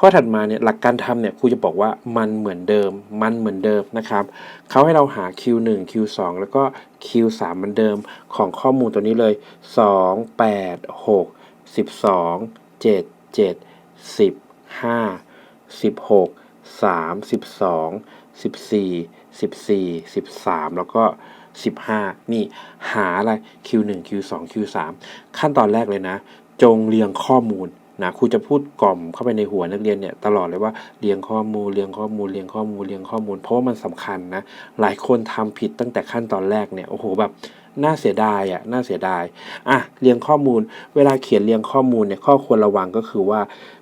ข้อถัดมาเนี่ยหลักการทำเนี่ยครูจะบอกว่ามันเหมือนเดิม มันเหมือนเดิมนะครับเขาให้เราหา Q1 Q2 แล้วก็ Q3 เหมือนเดิมของข้อมูลตัวนี้เลย 2 8 6 12 7 7 10 5 16 3 12 14 14 13 แล้วก็ 15 นี่หาอะไร Q1 Q2 Q3 ขั้นตอนแรกเลยนะ จงเรียงข้อมูล นะครูจะพูดกล่อมเข้าไปในหัวนักเรียนเนี่ยตลอดเลยว่าเรียงข้อมูลเรียงข้อมูลเรียงข้อมูลเรียงข้อมูล เพราะว่ามันสำคัญนะหลายคนทำผิดตั้งแต่ขั้นตอนแรกเนี่ยโอ้โหแบบน่าเสียดายอะน่าเสียดายอะเรียงข้อมูล เวลาเขียนเรียงข้อมูลเนี่ยข้อควรระวังก็คือว่า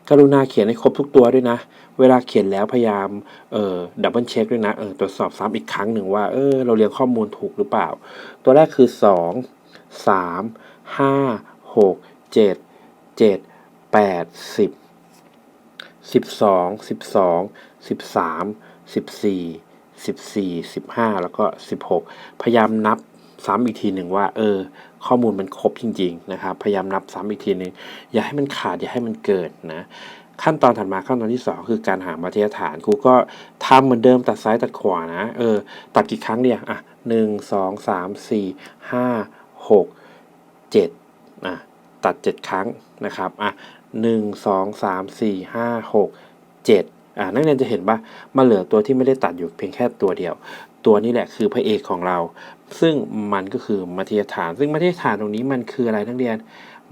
กรุณาเขียนให้ครบทุกตัวด้วยนะ เวลาเขียนแล้วพยายามเอ่อดับเบิลเช็คด้วยนะเออตรวจสอบซ้ำอีกครั้งหนึ่งว่าเออเราเรียงข้อมูลถูกหรือเปล่า ตัวแรกคือ 2 3 5 6 7 7 8 10 12 12 13 14 14 15แล้วก็16พยายามนับซ้ำอีกทีหนึ่งว่า เออ ข้อมูลมันครบจริง ๆ นะครับ พยายามนับซ้ำอีกทีหนึ่งอย่าให้มันขาด อย่าให้มันเกิดนะ ขั้นตอนถัดมาขั้นตอนที่ 2 คือการหามาตรฐานครูก็ทำเหมือนเดิมตัดซ้ายตัดขวานะ เออ ตัดกี่ครั้งเนี่ย อะหนึ่งสองสามสี่ห้าหกเจ็ดอะ ตัดเจ็ดครั้งนะครับอะหนึ่งสองสามสี่ห้าหกเจ็ดอ่านักเรียนจะเห็นปะมาเหลือตัวที่ไม่ได้ตัดอยู่เพียงแค่ตัวเดียว ตัวนี้แหละคือพระเอกของเรา ซึ่งมันก็คือมาตรฐาน ซึ่งมาตรฐานตรงนี้มันคืออะไรนักเรียน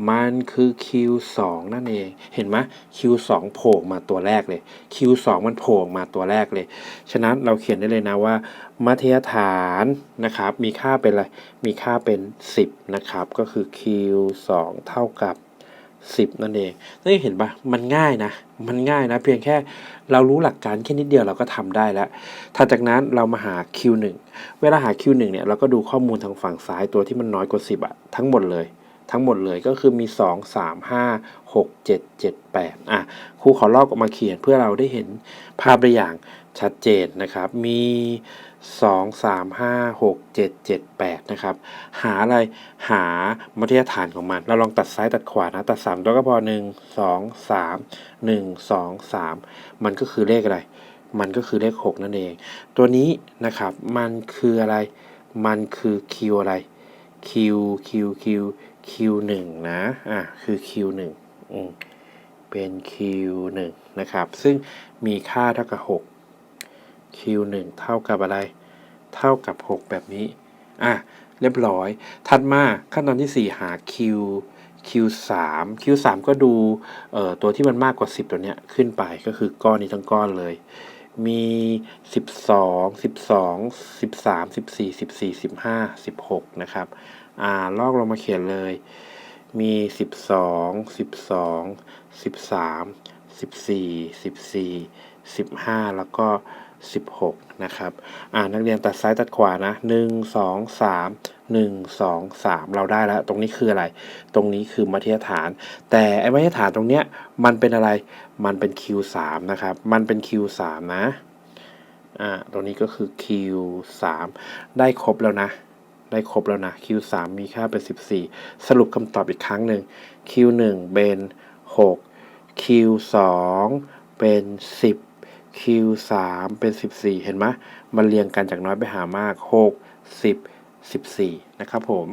มันคือ Q2 นั่นเอง เห็นไหม Q2 โผล่มาตัวแรกเลย Q2 มันโผล่มาตัวแรกเลย ฉะนั้นเราเขียนได้เลยนะว่ามาตรฐานนะครับ มีค่าเป็นอะไร มีค่าเป็น 10 นะครับ ก็คือ Q2 เท่ากับ 10 นั่นเองนี่เห็นปะมันง่ายนะ มันง่ายนะ เพียงแค่เรารู้หลักการแค่นิดเดียวเราก็ทำได้แล้ว ถัดจากนั้นเรามาหา Q1 เวลาหา Q1 เนี่ยเราก็ดูข้อมูลทางฝั่งซ้ายตัวที่มันน้อยกว่า 10อะทั้งหมดเลย ทั้งหมดเลยก็คือมี 2 3 5 6 7 7 8อะครูขอลอกออกมาเขียนเพื่อเราได้เห็นภาพได้อย่างชัดเจนนะครับ มี 2 3 5 6 7 7 8 นะครับ หาอะไร หามาตรฐานของมัน เราลองตัดซ้ายตัดขวานะ ตัด 3 ตัวก็พอ 1 2 3 1 2 3 มันก็คือเลขอะไร มันก็คือเลข 6 นั่นเอง ตัวนี้นะครับ มันคืออะไร มันคือ Q อะไร Q Q Q Q1 นะอะคือ Q1 อืมเป็น Q1 นะครับ ซึ่งมีค่าเท่ากับ 6 Q1 เท่ากับอะไร เท่ากับ 6 แบบนี้อะเรียบร้อย ถัดมาขั้นตอนที่ 4 หา Q Q3 Q3 ก็ดูเอ่อตัวที่มันมากกว่า 10 ตัวเนี้ยขึ้นไปก็คือก้อนนี้ทั้งก้อนเลย มี 12 12 13 14 14 15 16 นะครับ อ่าลอกลงมาเขียนเลย มี 12 12 13 14 14 15 แล้วก็ 16 นะครับ อ่านักเรียนตัดซ้ายตัดขวานะ 1 2 3 1 2 3 เราได้แล้ว ตรงนี้คืออะไร ตรงนี้คือมาตรฐาน แต่ไอ้มาตรฐานตรงเนี้ยมันเป็นอะไร มันเป็น Q3 นะครับ มันเป็น Q3 นะ อ่า ตรงนี้ก็คือ Q3 ได้ครบแล้วนะ ได้ครบแล้วนะ Q3 มีค่าเป็น 14 สรุปคำตอบอีกครั้งหนึ่ง Q1 เป็น 6 Q2 เป็น 10 Q3 เป็น 14 เห็นไหมมันเรียงกันจากน้อยไปหามาก 6 10 14 นะครับผม